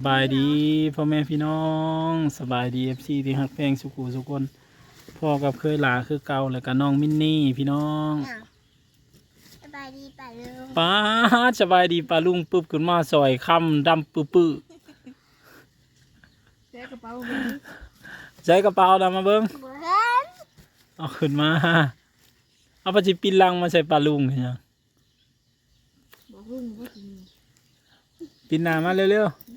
สบายดีพ่อแม่พี่น้องสบายดีเอฟซีที่ฮักแพงสุขุสุกคนพ่อกับเคยหลาคือเก่าแล้วก็น้องมินนี่พี่น้องอ้าวสบายดีป่ะลุงป้าดสบายดีปลาลุงปึ๊บขึ้นมาซอยคำดำปื้อปื้อแจกระเป๋าเงินใช้กระเป๋าดำมาเบิ้งเบิ้นเอาขึ้นมาเอาไปจิปินลังมาใส่ปลาลุงเห็นยังบอกลุงว่าสิมีปินหนามาเร็วๆ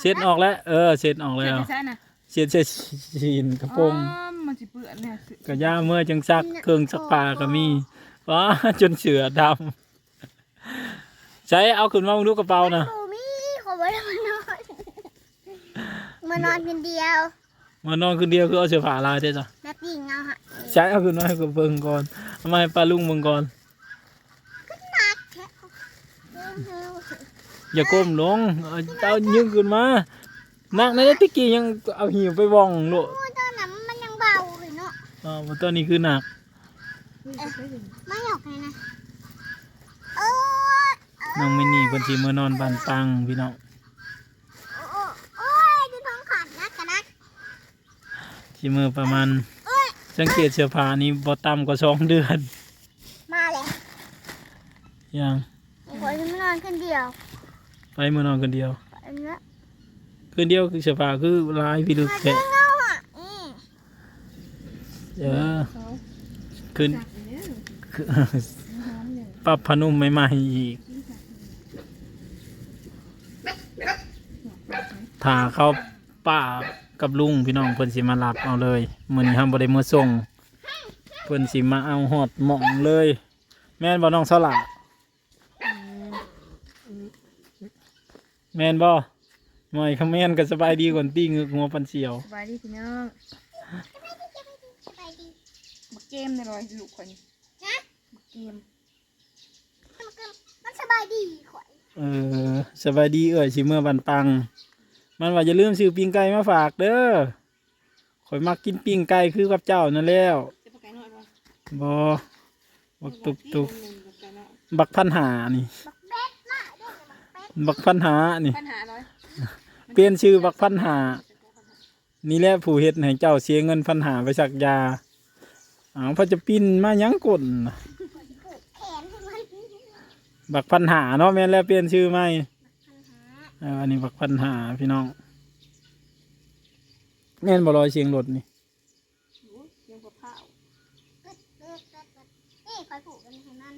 เช็ดออกแล้ว เออเช็ดออกแจแล้วกใช่น่ะเช็ดเช็ดชีนกระโปรงอ๋อมันสิเปื้อนเนี่ยสิกระย่าเมื่อจังซักเครื่องซักผ้าก็มีว้าจนเสือดำใช้เอาขึ้นมามึงดูกระเป๋านะปูมี่ขอไว้มานอนมานอนคนเดียวมานอนคืนเดียวคือเอาเสื้อผ้าลายใช่จ้ะแม่ปิงเอาฮะใช้เอาขึ้นมาให้กับเบิ่งก่อนเอามาให้ปลาลุงเบิ่งก่อนหนักแท้ อย่าก้มลงเอาเอายึงขึ้นมานักในตะกี้ยังเอาหิวไปว่องโลดโอ้ยตอนนั้นมันยังเบาเลยเนาะอ่าตอนนี้คือหนักเฮ้ยจะไปถึงไม่หยอกเลยนะโอ้ยน้องมินี่เพิ่นสิมานอนบ้านปังพี่น้องโอ้ยโอ้ยดูท้องขาดนักกันนักสิมือประมาณโอ้ยสังเกตเสื้อผ้านี่บ่ต่ำกว่าสองเดือน มาเลยยังขอจะมานอนคนเดียว ไปมื้อนอนคนเดียวอันเนี้ยคืนเดียวคือเสื้อผ้าคือลายพี่ลึกมาแท้เจอเงาอะอืมเออเขาคืนจักเนี่ยคือหอมเนี่ยปรับพนุ่มใหม่ๆอีกถ้าเขาป้ากับลุงพี่น้องเพิ่นสิมารับเอาเลยมื้อนี้เฮาบ่ได้มื้อส่งเพิ่นสิมาเอาฮอดหม่องเลย แม่นบ่น้องสละ แม่นบ่หน่อยคำแม่นก็สบายดีกว่าตี้งึกหัวปันเสียว สบายดีพี่น้องสบายดีบักเกมในรอยลูกคนนะบักเกมมันก็มันสบายดีข่อยเออสบายดีเอ่ยสิเมื่อบันปัง มันว่าอย่าลืมซื้อปิ้งไก่มาฝากเด้อข่อยมักกินปิ้งไก่คือกับเจ้านั่นแล้วจะปากไก่น้อยป่ะบอบักตุกตุกหนึ่งบักไก่น้อยบักพันหานี่บักเบ็ดมาด้วยนะ บักเบ็ดบักพันหานี่ ปัญหาน้อยเปลี่ยนชื่อบักพันหา นี่แหละผู้เฮ็ดให้เจ้าเสียเงินพันหาไปสักยาอ้าวพอจะปิ้นมาหยังกลน่ะแขนให้มันบักพันหาเนาะแม่นแล้วเปลี่ยนชื่อใหม่ปัญหาเอออันนี้บักพันหาพี่น้องแม่นบ่ลอยเสียงรถนี่โอ้ยเกมกับข้าวเบ็ดเบ็ดเบ็ดเบ็ดนี่คอยผูกกันให้มัน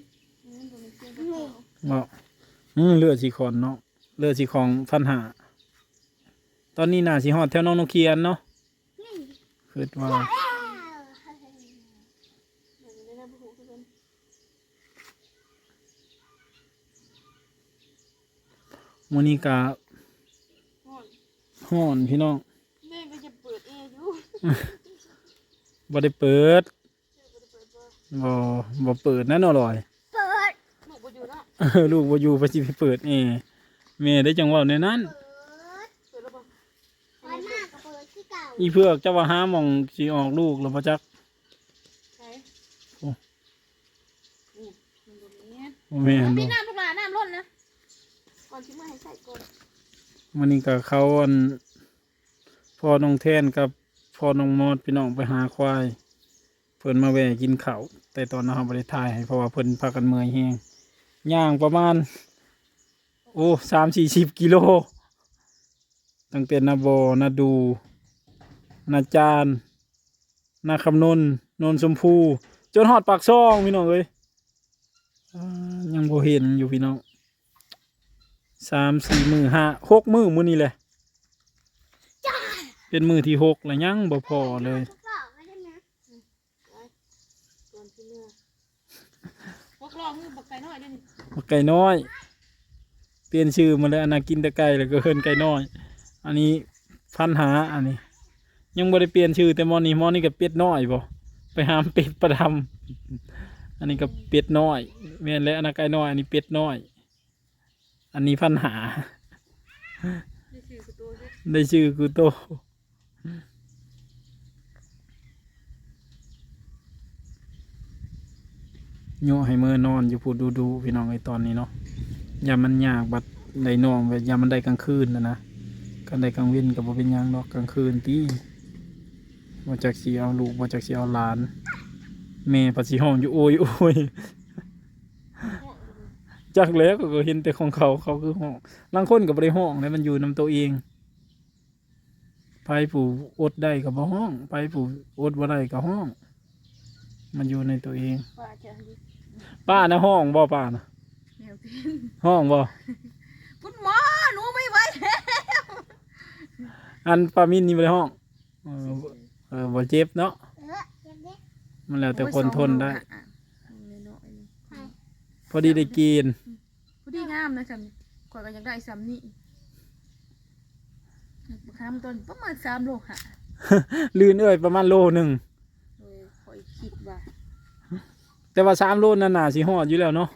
นี่ตัวนี้เกมกับข้าวบอก อืมเลือดสีขอนเนาะเลือดสีของพันหาตอนนี้น่าสีหอดแถวน้องนกเคียนเนาะนี่คิดว่าอ้าวเดี๋ยวจะได้บุกทุกคนมื้อนี้กะห่อนฮ้อนพี่น้องแม่ก็จะเปิดแอร์อยู่บ่ได้เปิดเปิดเปิดเปิดบ่บ่เปิดแน่นอนลอย ลูกบ่อยู่ไปสิไปเปิดแอร์แม่ได้จังเว่าในนั้น เปิดเปิดแล้วป่ะคอยมากกับเปิดที่เก่าอีเพือกเจะว่าหาหม่องสิออกลูกแล้วบ่จักไหนโอ้อู้มันตรงนี้บ่แม่นพี่บ่น้ำพวกหลานน้ำล้นนะก่อนที่มาให้ใส่ก่อนมื้อนี้ก็เขาอันพ่อน้องแทนกับพ่อน้องมอดพี่น้องไปหาควาย เพิ่นมาแวะกินข้าวแต่ตอนนั้นเราบ่ได้ถ่ายให้เพราะว่าเพิ่นพากันเมื่อยแฮง ย่างประมาณ โอ้สามสี่สิบกิโล ตั้งแต่นาบอนาดูนาจานนาคำนนนนชมพูจนหอดปากซองพี่น้องเอ้ยยังโบเห็นอยู่พี่น้องสามสี่มือห้าหกมือมือนี่แหละ เป็นมือที่หกแล้วยังบ่พอเลยทุกรอบไม่ได้นะก่อนที่เมื่อพวกรอบมือบักไก่น้อยเด้นี่ บักไก่น้อย เปลี่ยนชื่อมาแล้วอันนากินแต่ไก่แล้วก็เฮินไก่น้อย อันนี้พันหาอันนี้ ยังบ่ได้เปลี่ยนชื่อแต่มอนี้มอนี้ก็เป็ดน้อยบ่ไปหามเป็ดประดำอันนี้ก็เป็ดน้อยแม่นแล้วอันนั้นไก่น้อย อันนี้เป็ดน้อย อันนี้พันหานี่คือคือตัวที่ได้ชื่อกูโต โยให้เมื่อนอนอยู่พูดดูดูพี่น้องไอ้ตอนนี้เนาะอย่ามันยากบัดได้นอนไว้อย่ามันได้กลางคืนนะนะกันได้กลางวินกับบ่เป็นยังดอกกลางคืนตีบ่จักสิเอาลูกบ่จักสิเอาหลานแม่ปัดสิห้องอยู่โอยโอยจักแล้วก็เห็นแต่ของเขาเขาคือห้องบางคนก็บ่ได้ห้องแล้วมันอยู่นำตัวเองไผผู้อดได้ก็บ่ห้องไผผู้อดบ่ได้ก็ห้อง มันอยู่ในตัวเองว่าจะ ป้านะห้องบ่ป้านะแมวพี่ห้องบ่คุณหมอหนูไม่ไหวแล้วอันปลามินนี่บ่ได้ห้องเออเออบ่เจ็บเนาะเออเจ็บดิมันแล้วแต่คนทนได้อะอะน้อยๆนี่พอดีได้กินพอดีงามนะจำกว่าก็อยากได้ซ้ำนี่บักคำต้นประมาณสามโลหะ ลื่นเอ้ยประมาณโลหนึง โดยคอยคิดว่า แต่ว่า3โลนั่นน่ะสิฮอดอยู่แล้วเนาะ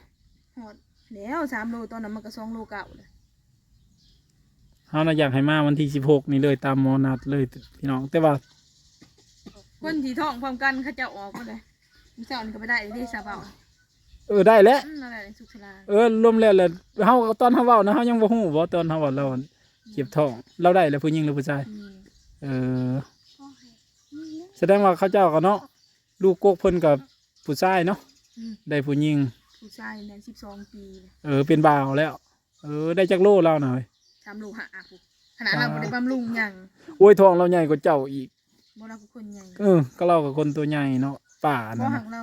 หอดแล้วสามโลตอนนั้นมันก็สองโลเก่าเลยเฮาน่ะอยากให้มาวันที่16นี่เลยตามหมอนัดเลยพี่น้อง แต่ว่าคนที่ท้องพร้อมกันเขาจะออกมาเลยมิเจ้านี่ก็ไม่ได้ที่ซาเบาเออได้แล้ว อืมอะไรสุขสลาเออรวมแล้วแหละเฮาตอนเฮาเว้านะเฮายังบ่ฮู้บ่ตอนเฮาเว้าเราเก็บท้อง เราได้แล้วผู้หญิงหรือผู้ชาย อืมเออโอเคแสดงว่าเขาเจ้าก็เนาะลูกกกเพิ่นกับผู้ชายเนาะอืม ได้ผู้หญิงผู้ชายในสิบสองปีเออเป็นบ่าวแล้ว เออ ได้จักโลแล้วหน่อยสามโลหะอะปุ๊ขนาดเราไม่ได้บำรุงหยังโอ้ยท้องเราใหญ่กว่าเจ้าอีกบ่เราก็คนใหญ่เออก็เรากับคนตัวใหญ่เนาะป่าบ่นั่นหัน่ะกเรา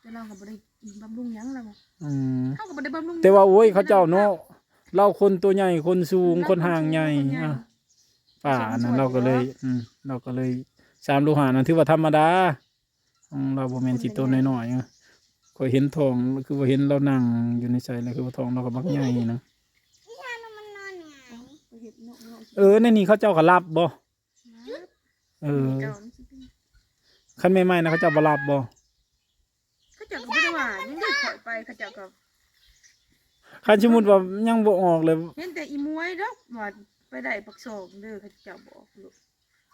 แต่เราก็บ่ได้บำรุงหยังเราบ่อืมเขาก็บ่ได้บำรุงหยังแต่ว่าโอ้ยเขาเจ้าเนาะเราคนตัวใหญ่คนสูงคนห่างใหญ่อะป่านั่นเราก็เลย อืมเราก็เลยสามโลหะนั่นถือว่าธรรมดาอืมเราบ่แม่นสิตัวน้อยๆ อะก็เห็นทองคือว่าเห็นเรานั่งอยู่ในใจแล้วคือว่าทองเราก็บักใหญ่นะพี่ชายน้องมันนอนไงไปเฮ็ดเนาะเนาะเออในนี่เขาเจ้าก็รับบ่เออเจ้ามันสิเป็นคันใหม่ๆนะเขาเจ้าบ่รับบ่เขาเจ้าก็บ่ได้ว่ายังได้ข่อยไปเขาเจ้าก็คันสมมุติว่ายังบ่ออกเลยเห็นแต่อีมวยดอกว่าไปได้ปักซองเด้อเขาเจ้าบอกลูก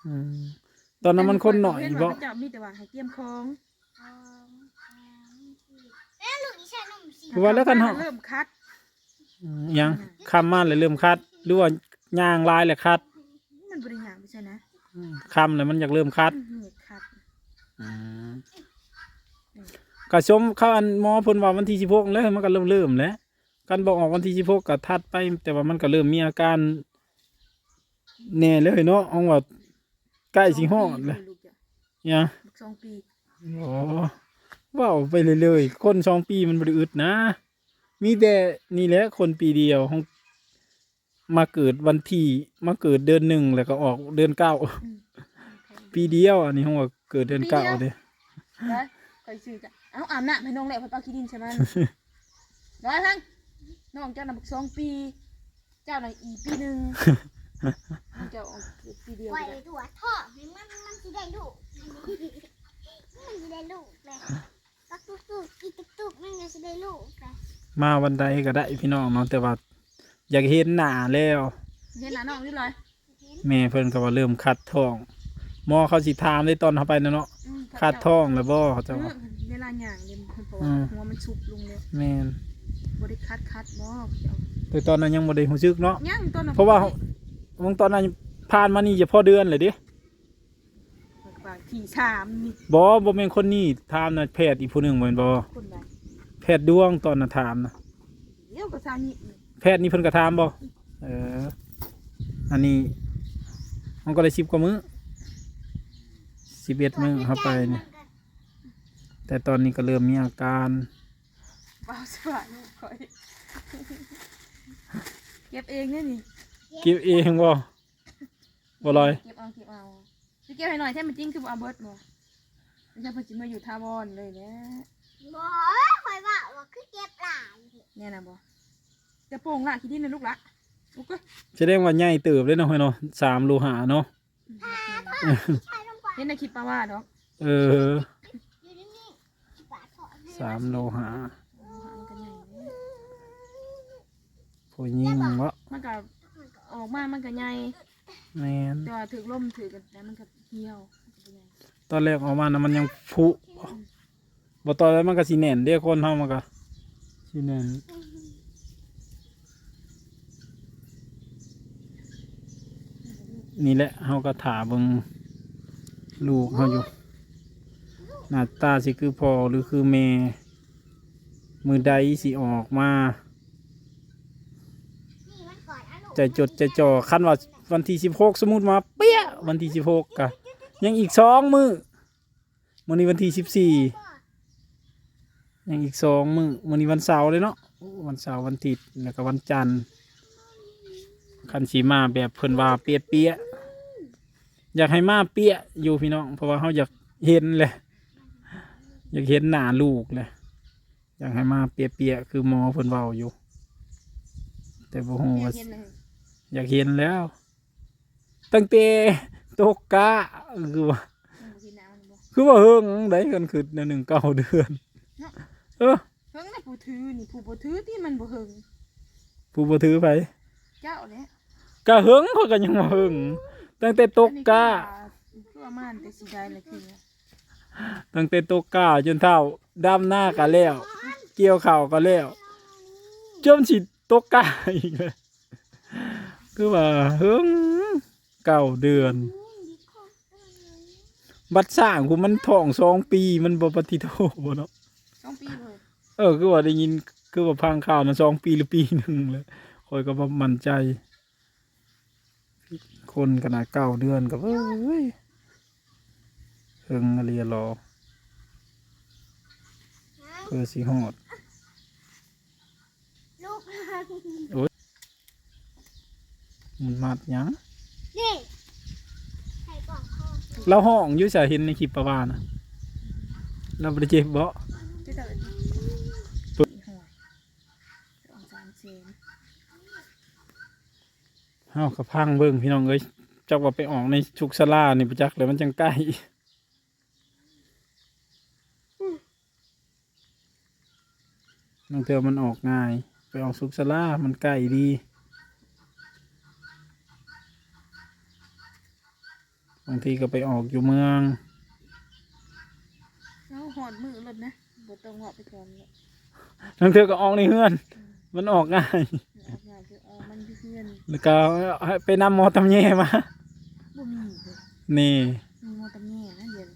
อืมตอนนั้นมันคนหน่อยเห็นบ่ว่าเขาเจ้ามีแต่ว่าให้เตรียมของสองสามสี่ แล้วลูกอีชายน้องสี่คือว่าแล้วกันเฮาเริ่มคัดอืมหยังคำมาเลยเริ่มคัด หรือว่าย่างลายเลยคัดมันบ่ได้หยังไม่ใช่นะอืมคำเลยมันอยากเริ่มคัด เหตุคัดอืมก็ชมเข้าอันหมอเพิ่นว่าวันที่16แล้วมันก็เริ่มเริ่มแล้วกันบอกออกวันที่16ก็ทัดไป แต่ว่ามันก็เริ่มมีอาการแน่เลยเนาะห้องว่าใกล้สิฮอดเลยลูกจ้ะเนี่ยลูกสองปีอ๋อ ว้าวไปเรื่อยๆคนสองปีมันบริอึดนะ มีแต่นี่แหละคนปีเดียวของมาเกิดวันที่มาเกิดเดือนหนึ่งแล้วก็ออกเดือนเก้าอืมปีเดียว อันนี้ห้องว่าเกิดเดือนเก้าเด้ได้คอยซื้อจ้ะเอาอาบน้ำให้น้องแล้วเพราะปลาขี้ดินใช่ไหมได้ทั้งน้องเจ้าน่ะบักสองปี เจ้าน่ะอีปีหนึ่งเจ้าเอาปีเดียวปล่อยก็ได้ถั่วทอดให้มันมันสิได้ลูกมันสิได้ลูกเลย ปักตุกตุกอีตุกตุกมันก็สิได้ลูกเลยมาวันใดก็ได้พี่น้องเนาะแต่ว่า อยากเห็นหน้าแล้วเห็นหน้าน้องนี่เลยแม่เพิ่นก็ว่าเริ่มคัดท้องหมอเขาสิถามได้ตอนเขาไปนะเนาะอืมคัดท้องแล้วบ่เขาเอจะอว่าเวลาหย่างเดมเพราะอืว่ามหัวมันสุบลงเลยแม่นบริคัดคัดบ่เจ้าแต่ตอนนั้นยังบ่ได้รู้สึกเนาะย่างต้นน่เพราะว่าวงตอนนั้นผ่านมานี่จะพอเดือนเลยเดิว่า ขี่สามนี่บอบ่เป็นคนนี้ถามนะแพทย์อีกผู้หนึ่งเหมือนบอคนไหนแพทย์ดวงตอนน่ะถามนะเดี๋ยวก็สานี่แพทย์นี่เพิ่นก็ถามบอเออ อันนี้ มันก็เลยสิบกว่ามื้อสิบเอ็ดมื้อเข้าไปเนี่ยแต่ตอนนี้ก็เริ่มมีอาการเบาสบายลูกคอยเก็บเองเนี่ยนี่เก็บเองบ่บ่ลอย เก็บเอาเก็บเอา จะเก็บให้หน่อยแท้มันจริงคือบ่เอาเบิดบ่ไม่ใช่เพิ่นสิมาอยู่ทาวอนเลยแหละบ่คอยว่าว่าคือเก็บหลายเนี่ยนะบ่จะโป่งละขี้ดินนะลูกละลูกก็แสดงว่าใหญ่เติบเลยเนาะเฮ้ยเนาะสามโลหะเนาะใช่ต้องกว่าเห็นในคลิปปาว่าดอกเอออยู่นี่นี่บาทถอดให้สามโลหะมันก็ใหญ่เด้ผู้หญิงวะมันก็ออกมามันก็ใหญ่ แม่นแต่ว่าถือลมถือกันแล้วมันก็เหี่ยวมันก็บ่ใหญ่ตอนแรกออกมานะมันยังผุบ่ตอนแรกมันก็สิแน่นเด้คนเฮามันก็สิแน่นนี่แหละเฮาก็ถาเบิงลูกเฮาอยู่หน้าตาสิคือพ่อหรือคือแม่มือใดสิออกมานี่มันก่อนอะลูกใจจดใจจ่อคันว่า วันที่สิบหกสมมุติมาเปี้ยวันที่สิบหกกะยังอีกสองมือมื้อนี้วันที่สิบสี่ยังอีกสองมือมื้อนี้วันเสาร์เลยเนาะวันเสาร์วันอาทิตย์แล้วก็วันจันทร์คันสีมาแบบเพิ่นว่าเปียเปียอยากให้มาเปียอยู่พี่น้อง เพราะว่าเขาอยากเห็นเลยอยากเห็นหน้าลูกเลยอยากให้มาเปียเปียคือมอเพิ่นเว้าอยู่ แต่บ่ฮู้ว่าเห็นเลยอยากเห็นแล้ว ตั้งแต่ตกกะคือว่ามันบ่กินน้ำมันบ่คือว่าเฮิงได้กันคือในหนึ่งเก้าเดือน เออเฮิงนะผู้ถือนี่ผู้บ่ถือที่มันบ่เฮิงผู้บ่ถือไปเจ้าเนี่ยกะเฮิงเขาก็ยังมาเฮิงตั้งแต่ตกกะคือว่ามันแต่สิได้เลยคือตั้งแต่ตกกะจนเท่าดำหน้าก็แล้ว เกี่ยวเข่าวก็แล้วจนสิตกกะอีกเลยคือว่าเฮิง เก้าเดือน บัดสร้างกูมันท้องสองปีมันบ่ปฏิโทบ่เนาะสองปีเลยเออคือว่าได้ยินคือว่าพังข่าวนะสองปีหรือปีหนึ่งเลยคอยก็บ่มั่นใจ คนขนาดเก้าเดือนกับเอ้ยเฮิงเรียรอเพื่อสิฮอดลูกมันมัดหยัง นี่ใส่กล่องพ่อเราห้องอยู่ใส่เห็นในคลิปประวานะเราบ่ได้เจ็บบ่เจ้าเจ้าปึ๊บห่วยสองสามเซนเฮากับพังเบิ่งพี่น้องเอ้ยจักว่าไปออกในชุกสลานี่ประจักเลยมันจังใกล้น้องเทือมันออกง่าย ไปออกสุกสลามันใกล้ดีางทีก็ไปออกอยู่เมืองเอาหอดมือรถนะบ่ต้องเหาะไปก่อนเลยบางเทือก็ออกในเฮือน มันออกง่ายเอางานคือเอามันอยู่เพื่อนแล้วก็ให้ไปนำหมอตำแยมา บ่มีเลยนี่ มีมอตำแย่นะเดี๋ยว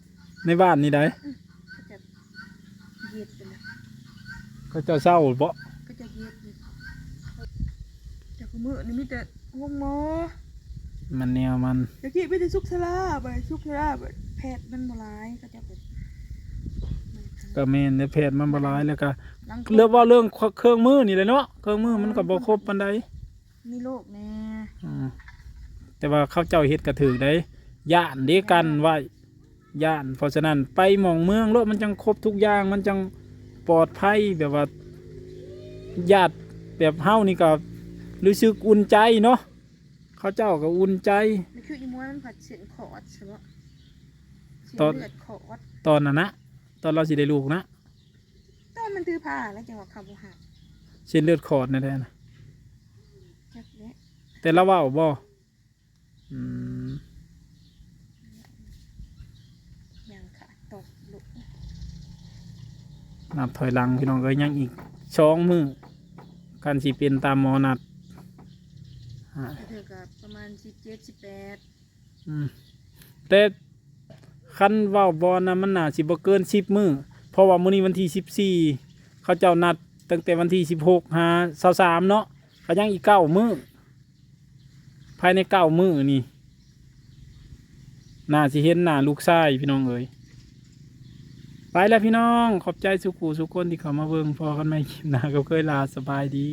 ในบ้านนี่ได้ก็จะเย็ดไปเลยเขาเจ้าเศร้าบ่ก็จะเย็ดเลยจากมือนี่มีแต่ห้องหมอ มันแนวมันตะกี้ไม่ได้ซุกซาลาไปซุกซาลาไปแพทย์มันบ่ร้ายก็จะเป็นก็แม่นในแพทย์มันบ่ร้ายแล้วก็หลังเรื่องว่าเรื่องเครื่องมือนี่แหละเนาะเครื่องมือมันก็บ่ครบปานใดมีโรคแน่อืมแต่ว่าเขาเจ้าเฮ็ดกระถือได้ย่านเดีกันไว้ย่าน เพราะฉะนั้นไปหมองเมืองโลดมันจังครบทุกอย่างมันจังปลอดภัยแบบว่าญาติแบบเฮานี่ก็รู้สึกอุ่นใจเนาะ เขาเจ้าก็อุ่นใจนี่คืออีม้วนมันผัดเส้นขอดใช่ปะเส้นตอนเลือดขอดตอนนั้นนะตอนเราสิได้ลูกนะตอนมันถือผ้าแล้วจังหวะขับหักเส้นเลือดขอดนั่นแหละนะจักเนี้ยแต่เราเว่าบ่อืมยังขาดตกลุกนับถอยหลังพี่น้องเอ้ยยังอีกสองมือกันสิเป็นตามหมอนัด อ่าเธอกับประมาณสิบเจ็ดสิบแปดอืมแต่คันเว่าบอนะมันน่าสิบ่เกินสิบมือเพราะว่ามื้อนี้วันที่สิบสี่เขาเจ้านัดตั้งแต่วันที่สิบหกหาสาสามเนาะเขายังอีกเก้ามือภายในเก้ามือนี่น่าสิเห็นหน้าลูกชายพี่น้องเอ้ยไปแล้วพี่น้องขอบใจสุขูสุกคนที่เข้ามาเบิ่งพอกันไม่คลิปหน้าก็เคยลาสบายดี